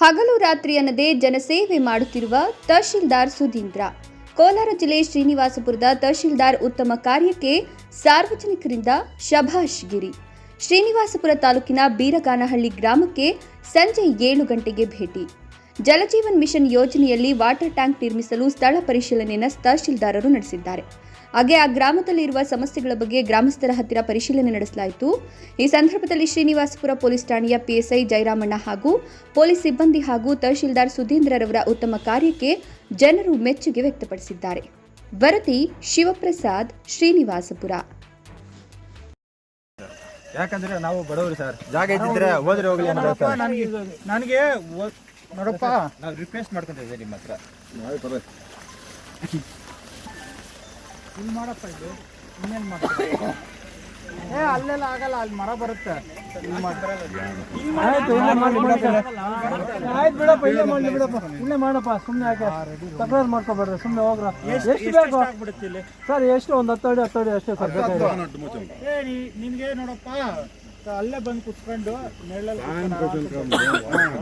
ಹಗಲು ರಾತ್ರಿ ಅನ್ನದೇ ಜನಸೇವೆ ಮಾಡುತ್ತಿರುವ ತಹಶೀಲ್ದಾರ್ ಸುಧೀಂದ್ರ. ಕೋಲಾರ ಜಿಲ್ಲೆ ಶ್ರೀನಿವಾಸಪುರದ ತಹಶೀಲ್ದಾರ್ ಉತ್ತಮ ಕಾರ್ಯಕ್ಕೆ ಸಾರ್ವಜನಿಕರಿಂದ ಶಭಾಷ್ ಗಿರಿ ಶ್ರೀನಿವಾಸಪುರ ತಾಲೂಕಿನ ಬೀರಗಾನಹಳ್ಳಿ ಗ್ರಾಮಕ್ಕೆ ಸಂಜೆ ಏಳು ಗಂಟೆಗೆ ಭೇಟಿ. ಜಲಜೀವನ್ ಮಿಷನ್ ಯೋಜನೆಯಲ್ಲಿ ವಾಟರ್ ಟ್ಯಾಂಕ್ ನಿರ್ಮಿಸಲು ಸ್ಥಳ ಪರಿಶೀಲನೆಯನ್ನು ತಹಶೀಲ್ದಾರರು ನಡೆಸಿದ್ದಾರೆ. ಹಾಗೆ ಆ ಗ್ರಾಮದಲ್ಲಿರುವ ಸಮಸ್ಯೆಗಳ ಬಗ್ಗೆ ಗ್ರಾಮಸ್ಥರ ಹತ್ತಿರ ಪರಿಶೀಲನೆ ನಡೆಸಲಾಯಿತು. ಈ ಸಂದರ್ಭದಲ್ಲಿ ಶ್ರೀನಿವಾಸಪುರ ಪೊಲೀಸ್ ಠಾಣೆಯ ಪಿಎಸ್ಐ ಜಯರಾಮಣ್ಣ ಹಾಗೂ ಪೊಲೀಸ್ ಸಿಬ್ಬಂದಿ ಹಾಗೂ ತಹಶೀಲ್ದಾರ್ ಸುಧೀಂದ್ರರವರ ಉತ್ತಮ ಕಾರ್ಯಕ್ಕೆ ಜನರು ಮೆಚ್ಚುಗೆ ವ್ಯಕ್ತಪಡಿಸಿದ್ದಾರೆ. ವರದಿ ಶಿವಪ್ರಸಾದ್ ಶ್ರೀನಿವಾಸಪುರ. ಯಾಕಂದ್ರೆ ನಾವು ಬಡವರು ಸರ್. ಜಾಗ ಇದ್ದಿದ್ರೆ ಹೋದ್ರೆ ಹೋಗ್ಲಿ ಅಂತ ನನಗೆ ನನಗೆ ನೋಡಪ್ಪ. ನಾವು ರಿಕ್ವೆಸ್ಟ್ ಮಾಡ್ಕೊಂತ ಇದ್ದೀವಿ ನಿಮ್ಮ ಹತ್ರ. ಇಲ್ಲಿ ಮಾಡಪ್ಪ ಇದು? ಇನ್ನೇನು ಮಾಡ್ತಾರೆ? ಏ ಅಲ್ಲೆಲ್ಲ ಆಗಲ್ಲ ಅಲ್ಲಿ ಮರ ಬರುತ್ತೆ. ಇಲ್ಲಿ ಮಾಡ್ತಾರೆ ಆಯ್ತು ಇಲ್ಲೇ ಮಾಡಿ ಆಯ್ತು ಬಿಡಪ್ಪ ಇಲ್ಲೇ ಮಾಡಿ ಬಿಡಪ್ಪ. ಇಲ್ಲೇ ಮಾಡಪ್ಪ ಸುಮ್ಮನೆ ಯಾಕೆ? ತಕರಾರು ಮಾಡ್ಕೋಬೇಡ್ರಿ ಸುಮ್ಮನೆ ಹೋಗ್ರ. ಎಷ್ಟು ಬೇಕು? ಸರ್ ಎಷ್ಟು? ಒಂದು ಹತ್ತು ಅಡಿ ಹತ್ತು ಅಡಿ ಅಷ್ಟೇ ಸರ್ ನಿಮ್ಗೆ ನೋಡಪ್ಪ? ಅಲ್ಲೇ ಬಂದು ಕುತ್ಕೊಂಡು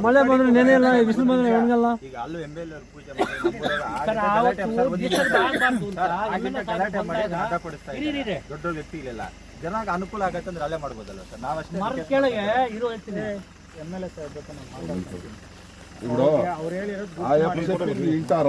ಮಳೆ ಬಂದ್ರೆ ಬಿಸಿಲು ಬಂದ್ರೆ ಅಲ್ಲೂ ಅವರು ಪೂಜೆ ದೊಡ್ಡ ವ್ಯಕ್ತಿ ಇಲ್ಲ. ಜನ ಅನುಕೂಲ ಆಗತ್ತೆ ಅಂದ್ರೆ ಅಲ್ಲೇ ಮಾಡ್ಬೋದಲ್ಲ ಸರ್. ನಾವಷ್ಟೇ ಮರದ ಎಂ ಎಲ್ ಎ ಸಾಹೇಬ್ ಅವ್ರು ಇಂತಾರ